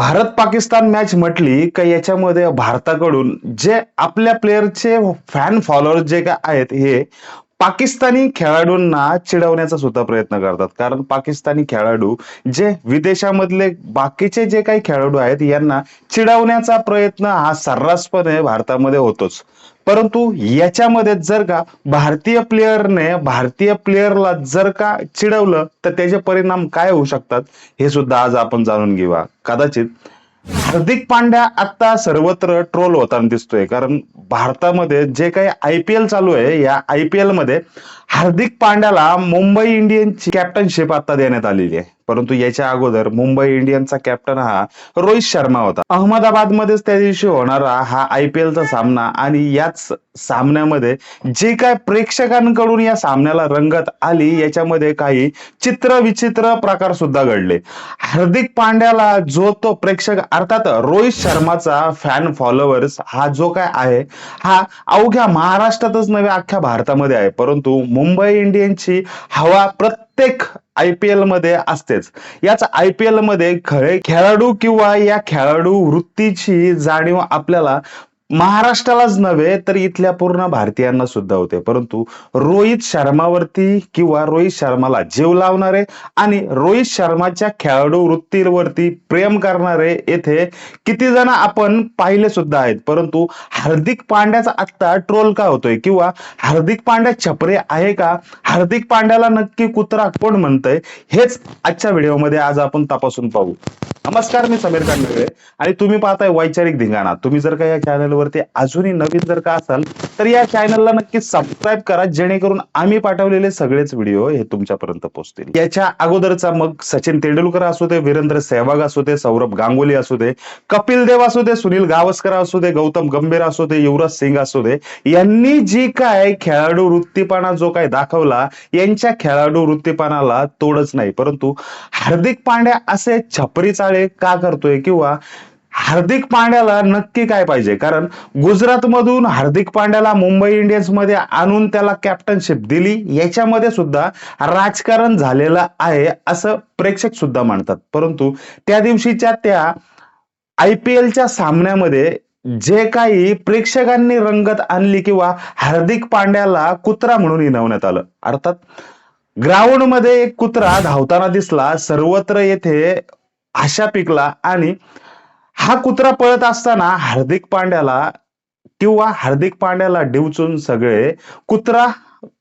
Bharat Pakistan match म्हटली का याच्यामध्ये भारताकडून जे आपल्या प्लेअरचे फॅन फॉलोअर जे काय आहेत हे पाकिस्तानी खेळाडूंना चिडवण्याचा सुद्धा प्रयत्न करतात. कारण पाकिस्तानी खेळाडू जे विदेशामधले बाकीचे जे काही खेळाडू आहेत यांना चिडवण्याचा प्रयत्न हा सर्रासपणे भारतामध्ये होतोच. परंतु याच्यामध्ये जर का भारतीय प्लेअरने भारतीय प्लेअरला जर का चिडवलं तर त्याचे परिणाम काय होऊ शकतात हे सुद्धा आज आपण जाणून घेऊया. कदाचित हार्दिक पांड्या आता सर्वत्र ट्रोल होताना दिसतोय कारण भारतामध्ये जे काही आय पी एल चालू आहे या आय पी एलमध्ये हार्दिक पांड्याला मुंबई इंडियन्सची कॅप्टनशिप आता देण्यात आलेली आहे. परंतु याच्या अगोदर मुंबई इंडियन्सचा कॅप्टन हा रोहित शर्मा होता. अहमदाबाद मध्येच त्या दिवशी होणारा हा आय पी एलचा सामना आणि याच सामन्यामध्ये जे काय प्रेक्षकांकडून या सामन्याला रंगत आली याच्यामध्ये काही चित्र विचित्र प्रकार सुद्धा घडले. हार्दिक पांड्याला जो तो प्रेक्षक अर्थात रोहित शर्माचा फॅन फॉलोअर्स हा जो काय आहे हा अवघ्या महाराष्ट्रातच नव्हे अख्ख्या भारतामध्ये आहे. परंतु मुंबई इंडियन्सची हवा प्रत्येक आय पी एलमध्ये असतेच. याच आय पी एलमध्ये खरे खेळाडू किंवा या खेळाडू वृत्तीची जाणीव आपल्याला महाराष्ट्रालाच नव्हे तर इथल्या पूर्ण भारतीयांना सुद्धा होते. परंतु रोहित शर्मावरती किंवा रोहित शर्माला जीव लावणारे आणि रोहित शर्माच्या खेळाडू वृत्तीवरती प्रेम करणारे येथे किती जण आपण पाहिले सुद्धा आहेत. परंतु हार्दिक पांड्याचा आत्ता ट्रोल का होतोय? किंवा हार्दिक पांड्या छपरे आहे का? हार्दिक पांड्याला नक्की कुत्रा कोण म्हणतंय? हेच आजच्या व्हिडिओमध्ये आज आपण तपासून पाहू. नमस्कार मी समीर कांडवे आणि तुम्ही पाहताय वैचारिक धिंगाणा. तुम्ही जर का या चॅनलवरती अजूनही नवीन जर का असाल तर या चॅनलला नक्की सबस्क्राईब करा जेणेकरून आम्ही पाठवलेले सगळेच व्हिडिओ हे तुमच्यापर्यंत पोहोचतील. याच्या अगोदरचा मग सचिन तेंडुलकर असू दे वीरेंद्र सहवाग असू दे सौरभ गांगुली असू दे कपिल देव असू दे सुनील गावस्कर असू दे गौतम गंभीर असू दे युवराज सिंग असू दे यांनी जी काय खेळाडू वृत्तीपणा जो काय दाखवला यांच्या खेळाडू वृत्तीपणाला तोडच नाही. परंतु हार्दिक पांड्या असे छपरी चाळे का करतोय किंवा हार्दिक पांड्याला नक्की काय पाहिजे? कारण गुजरातमधून हार्दिक पांड्याला मुंबई इंडियन्समध्ये आणून त्याला कॅप्टनशिप दिली. याच्यामध्ये सुद्धा राजकारण झालेलं आहे असं प्रेक्षक सुद्धा म्हणतात. परंतु त्या दिवशीच्या त्या आय पी एलच्या सामन्यामध्ये जे काही प्रेक्षकांनी रंगत आणली किंवा हार्दिक पांड्याला कुत्रा म्हणून इनवण्यात आलं. अर्थात ग्राउंडमध्ये एक कुत्रा धावताना दिसला. सर्वत्र येथे आशा पिकला आणि हा कुत्रा पळत असताना हार्दिक पांड्याला किंवा हार्दिक पांड्याला डिवचून सगळे कुत्रा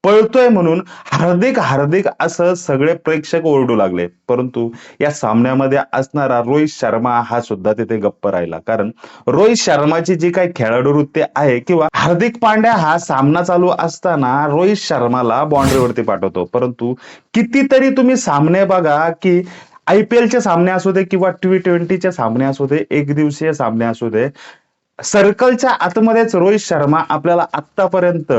पळतोय म्हणून हार्दिक हार्दिक असं सगळे प्रेक्षक ओरडू लागले. परंतु या सामन्यामध्ये असणारा रोहित शर्मा हा सुद्धा तिथे गप्प राहिला. कारण रोहित शर्माची जी काही खेळाडू वृत्ती आहे किंवा हार्दिक पांड्या हा सामना चालू असताना रोहित शर्माला बाउंड्रीवरती पाठवतो. परंतु कितीतरी तुम्ही सामने बघा की आय पी एलचे सामने असू दे किंवा टी ट्वेंटीचे सामने असू दे एक दिवसीय सामने असू दे सर्कलच्या आतमध्येच रोहित शर्मा आपल्याला आतापर्यंत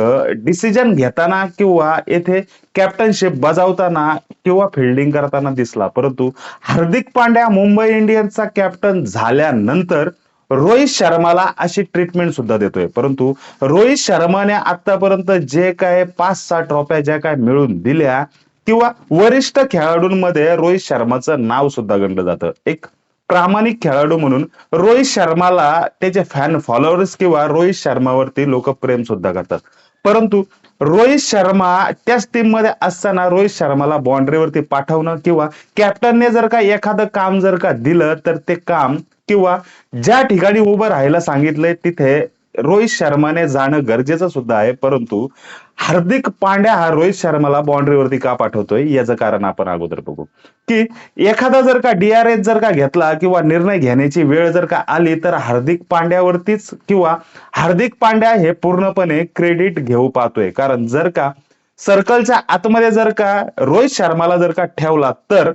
डिसिजन घेताना किंवा येथे कॅप्टनशिप बजावताना किंवा फिल्डिंग करताना दिसला. परंतु हार्दिक पांड्या मुंबई इंडियन्सचा कॅप्टन झाल्यानंतर रोहित शर्माला अशी ट्रीटमेंट सुद्धा देतोय. परंतु रोहित शर्माने आतापर्यंत जे काय पाच सहा ट्रॉफ्या ज्या काय मिळून दिल्या किंवा वरिष्ठ खेळाडूंमध्ये रोहित शर्माचं नाव सुद्धा गणलं जातं. एक प्रामाणिक खेळाडू म्हणून रोहित शर्माला त्याचे फॅन फॉलोअर्स किंवा रोहित शर्मावरती लोक प्रेम सुद्धा करतात. परंतु रोहित शर्मा त्याच टीममध्ये असताना रोहित शर्माला बाउंड्रीवरती पाठवणं किंवा कॅप्टनने जर का एखादं काम जर का दिलं तर ते काम किंवा ज्या ठिकाणी उभं राहायला सांगितलंय तिथे रोहित शर्माने जाणं गरजेचं सुद्धा आहे परंतु हार्दिक पांड्या हा रोहित शर्माला बाउंड्रीवरती का पाठवतोय याचं कारण आपण अगोदर बघू. की एखादा जर का डीआरएस जर का घेतला किंवा निर्णय घेण्याची वेळ जर का आली तर हार्दिक पांड्यावरतीच किंवा हार्दिक पांड्या हे पूर्णपणे क्रेडिट घेऊ पाहतोय. कारण जर का सर्कलच्या आतमध्ये जर का रोहित शर्माला जर का ठेवला तर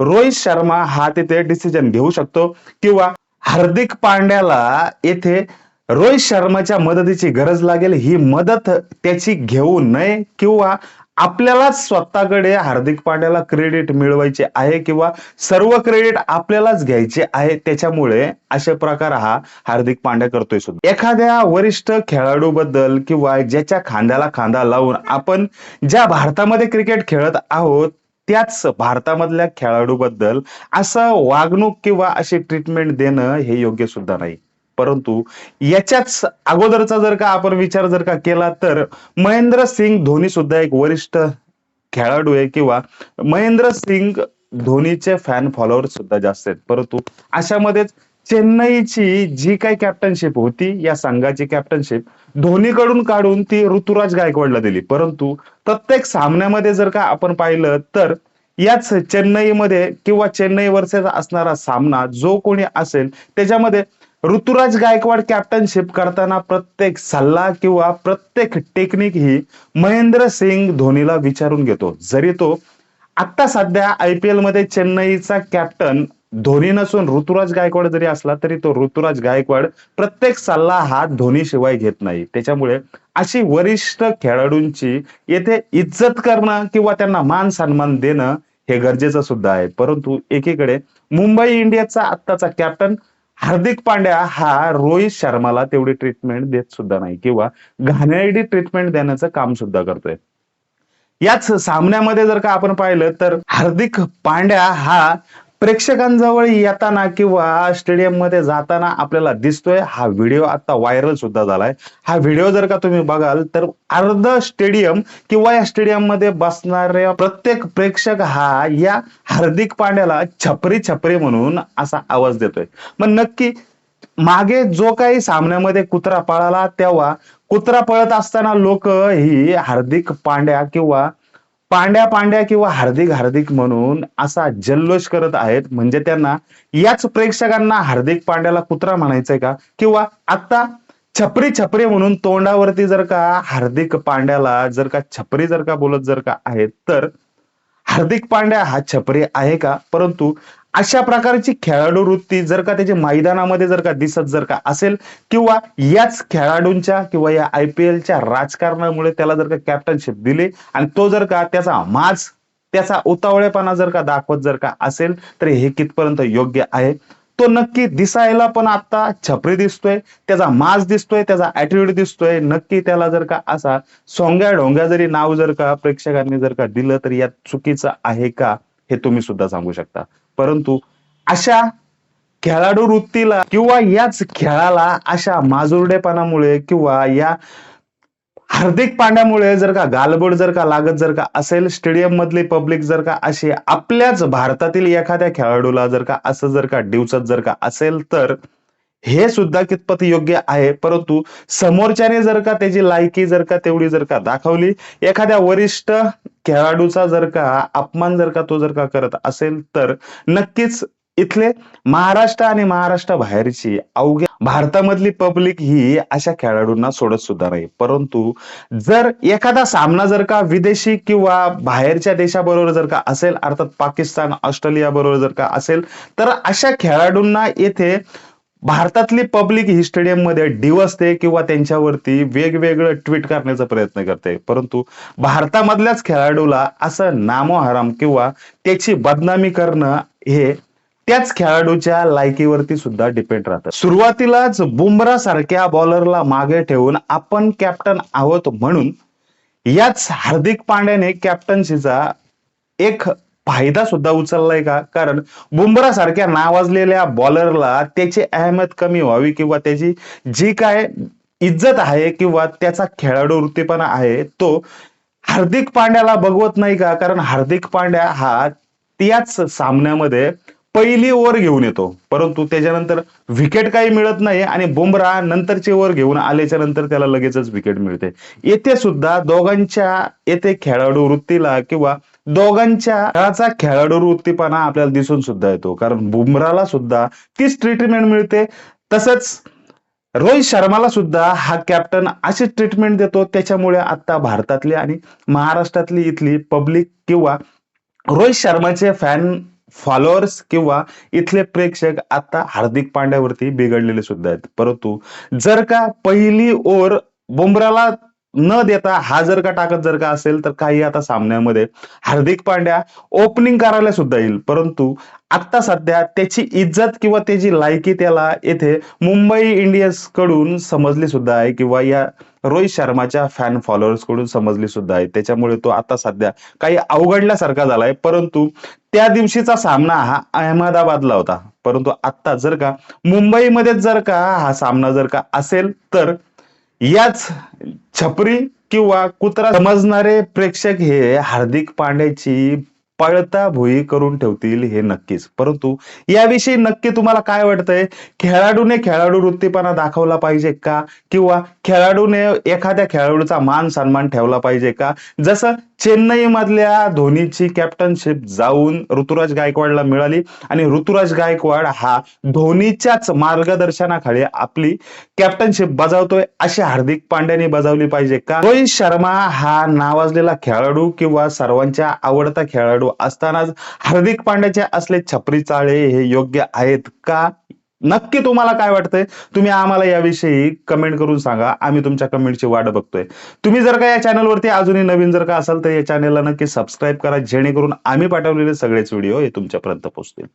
रोहित शर्मा हा तिथे डिसिजन घेऊ शकतो. किंवा हार्दिक पांड्याला येथे रोहित शर्माच्या मदतीची गरज लागेल. ही मदत त्याची घेऊ नये किंवा आपल्यालाच स्वतःकडे हार्दिक पांड्याला क्रेडिट मिळवायचे आहे किंवा सर्व क्रेडिट आपल्यालाच घ्यायचे आहे त्याच्यामुळे असे प्रकार हा हार्दिक पांड्या करतोय सुद्धा. एखाद्या वरिष्ठ खेळाडू बद्दल किंवा ज्याच्या खांद्याला खांदा लावून आपण ज्या भारतामध्ये क्रिकेट खेळत आहोत त्याच भारतामधल्या खेळाडूबद्दल असं वागणूक किंवा अशी ट्रीटमेंट देणं हे योग्य सुद्धा नाही. परंतु याच्याच अगोदरचा जर का आपण विचार जर का केला तर महेंद्र सिंग धोनी सुद्धा एक वरिष्ठ खेळाडू आहे किंवा महेंद्र सिंग धोनीचे फॅन फॉलोअर सुद्धा जास्त आहेत. परंतु अशामध्येच चेन्नईची जी काही कॅप्टनशिप होती या संघाची कॅप्टनशिप धोनीकडून काढून ती ऋतुराज गायकवाडला दिली. परंतु प्रत्येक सामन्यामध्ये जर का आपण पाहिलं तर याच चेन्नईमध्ये किंवा चेन्नई वर्सेस असणारा सामना जो कोणी असेल त्याच्यामध्ये ऋतुराज गायकवाड कॅप्टनशिप करताना प्रत्येक सल्ला किंवा प्रत्येक टेक्निक ही महेंद्र सिंग धोनीला विचारून घेतो. जरी तो आता सध्या आय पी एलमध्ये चेन्नईचा कॅप्टन धोनी नसून ऋतुराज गायकवाड जरी असला तरी तो ऋतुराज गायकवाड प्रत्येक सल्ला हा धोनी शिवाय घेत नाही. त्याच्यामुळे अशी वरिष्ठ खेळाडूंची येथे इज्जत करणं किंवा त्यांना मान सन्मान देणं हे गरजेचं सुद्धा आहे. परंतु एकीकडे मुंबई इंडियनचा आत्ताचा कॅप्टन हार्दिक पांड्या हा रोहित शर्माला तेवढी ट्रीटमेंट देत सुद्धा नाही किंवा घाणेरडी ट्रीटमेंट देण्याचं काम सुद्धा करतोय. याच सामन्यामध्ये जर का आपण पाहिलं तर हार्दिक पांड्या हा प्रेक्षकांजवळ येताना किंवा स्टेडियममध्ये जाताना आपल्याला दिसतोय हा व्हिडिओ आता व्हायरल सुद्धा झालाय. हा व्हिडिओ जर का तुम्ही बघाल तर अर्ध स्टेडियम किंवा या स्टेडियममध्ये बसणाऱ्या प्रत्येक प्रेक्षक हा या हार्दिक पांड्याला छपरी छपरी म्हणून असा आवाज देतोय. मग नक्की मागे जो काही सामन्यामध्ये कुत्रा पळाला तेव्हा कुत्रा पळत असताना लोक ही हार्दिक पांड्या किंवा पांड्या पांड्या किंवा हार्दिक हार्दिक म्हणून असा जल्लोष करत आहेत. म्हणजे त्यांना याच प्रेक्षकांना हार्दिक पांड्याला कुत्रा म्हणायचंय का? किंवा आता छपरी छपरी म्हणून तोंडावरती जर का हार्दिक पांड्याला जर का छपरी जर का बोलत जर का आहेत तर हार्दिक पांड्या हा छपरी आहे का? परंतु अशा प्रकारची खेळाडू वृत्ती जर का त्याच्या मैदानामध्ये जर का दिसत जर का असेल किंवा याच खेळाडूंच्या किंवा या आय पी एलच्या राजकारणामुळे त्याला जर का कॅप्टनशिप दिली आणि तो जर का त्याचा माज त्याचा उतावळेपणा जर का दाखवत जर का असेल तर हे कितपर्यंत योग्य आहे तो नक्की दिसायला पण आता छपरी दिसतोय त्याचा माज दिसतोय त्याचा ऍटिट्यूड दिसतोय नक्की त्याला जर का असा सोंग्या ढोंग्या जरी नाव जर का प्रेक्षकांनी जर का दिलं तर यात चुकीचं आहे का हे तुम्ही सुद्धा सांगू शकता परंतु अशा खेळाडू वृत्तीला किंवा याच खेळाला अशा माजुरडेपणामुळे किंवा या हार्दिक पांड्यामुळे जर का गालबोड जर का लागत जर का असेल स्टेडियम मधली पब्लिक जर का अशी आपल्याच भारतातील एखाद्या खेळाडूला जर का असं जर का डिवचत जर का असेल तर हे सुद्धा कितपत योग्य आहे परंतु समोरच्याने जर का त्याची लायकी जर का तेवढी जर का दाखवली एखाद्या वरिष्ठ खेळाडूचा जर का अपमान जर का तो जर का करत असेल तर नक्कीच इथले महाराष्ट्र आणि महाराष्ट्र बाहेरची अवघ्या भारतामधली पब्लिक ही अशा खेळाडूंना सोडत सुद्धा नाही. परंतु जर एखादा सामना जर का विदेशी किंवा बाहेरच्या देशाबरोबर जर का असेल अर्थात पाकिस्तान ऑस्ट्रेलिया बरोबर जर का असेल तर अशा खेळाडूंना येथे भारतातली पब्लिक ही स्टेडियममध्ये डिवसते किंवा त्यांच्यावरती वेगवेगळं ट्विट करण्याचा प्रयत्न करते. परंतु भारतामधल्याच खेळाडूला असं नामोहराम किंवा त्याची बदनामी करणं हे त्याच खेळाडूच्या लायकीवरती सुद्धा डिपेंड राहतं. सुरुवातीलाच बुमरा सारख्या बॉलरला मागे ठेवून आपण कॅप्टन आहोत म्हणून याच हार्दिक पांड्याने कॅप्टन्सीचा एक फायदा सुद्धा उचललाय का? कारण बुमरा सारख्या नावाजलेल्या बॉलरला त्याची अहमद कमी व्हावी किंवा त्याची जी काय इज्जत आहे किंवा त्याचा खेळाडू वृत्तीपणा आहे तो हार्दिक पांड्याला बघवत नाही का? कारण हार्दिक पांड्या हा त्याच सामन्यामध्ये पहिली ओव्हर घेऊन येतो. परंतु त्याच्यानंतर विकेट काही मिळत नाही आणि बुमरा नंतरची ओव्हर घेऊन आल्याच्यानंतर त्याला लगेचच विकेट मिळते. येथे सुद्धा दोघांच्या येथे खेळाडू वृत्तीला किंवा दोघांच्या खेळाचा खेळाडू वृत्तीपणा आपल्याला दिसून सुद्धा येतो. कारण बुमराला सुद्धा तीच ट्रीटमेंट मिळते. तसंच रोहित शर्माला सुद्धा हा कॅप्टन अशी ट्रीटमेंट देतो. त्याच्यामुळे आता भारतातली आणि महाराष्ट्रातली इथली पब्लिक किंवा रोहित शर्माचे फॅन फॉलोअर्स किंवा इथले प्रेक्षक आता हार्दिक पांड्यावरती बिघडलेले सुद्धा आहेत. परंतु जर का पहिली ओर बुमराला न देता हा जर का टाकत जर का असेल तर काही आता सामन्यामध्ये हार्दिक पांड्या ओपनिंग करायला सुद्धा येईल. परंतु आता सध्या त्याची इज्जत किंवा त्याची लायकी त्याला येथे मुंबई इंडियन्सकडून समजली सुद्धा आहे किंवा या रोहित शर्माच्या फॅन फॉलोअर्सकडून समजली सुद्धा आहे. त्याच्यामुळे तो आता सध्या काही अवघडल्यासारखा झालाय. परंतु त्या दिवशीचा सामना हा अहमदाबादला होता. परंतु आता जर का मुंबईमध्येच जर का हा सामना जर का असेल तर याच छपरी किंवा कुत्रा समजणारे प्रेक्षक हे हार्दिक पांड्याची पळता भुई करून ठेवतील हे नक्कीच. परंतु याविषयी नक्की तुम्हाला काय वाटतंय? खेळाडूने खेळाडू वृत्तीपणा दाखवला पाहिजे का? किंवा खेळाडूने एखाद्या खेळाडूचा मान सन्मान ठेवला पाहिजे का? जसं चेन्नई मधल्या धोनीची कॅप्टनशिप जाऊन ऋतुराज गायकवाडला मिळाली आणि ऋतुराज गायकवाड हा धोनीच्याच मार्गदर्शनाखाली आपली कॅप्टनशिप बजावतोय अशी हार्दिक पांड्याने बजावली पाहिजे का? रोहित शर्मा हा नावाजलेला खेळाडू किंवा सर्वांच्या आवडता खेळाडू असतानाच हार्दिक पांड्याचे असले छपरी चाळे हे योग्य आहेत का? नक्की तुम्हाला काय वाटतंय? तुम्ही आम्हाला याविषयी कमेंट करून सांगा. आम्ही तुमच्या कमेंटची वाट बघतोय. तुम्ही जर का या चॅनलवरती अजूनही नवीन जर का असाल तर या चॅनलला नक्की सबस्क्राईब करा. जेणेकरून आम्ही पाठवलेले सगळेच व्हिडिओ हे तुमच्यापर्यंत पोहोचतील.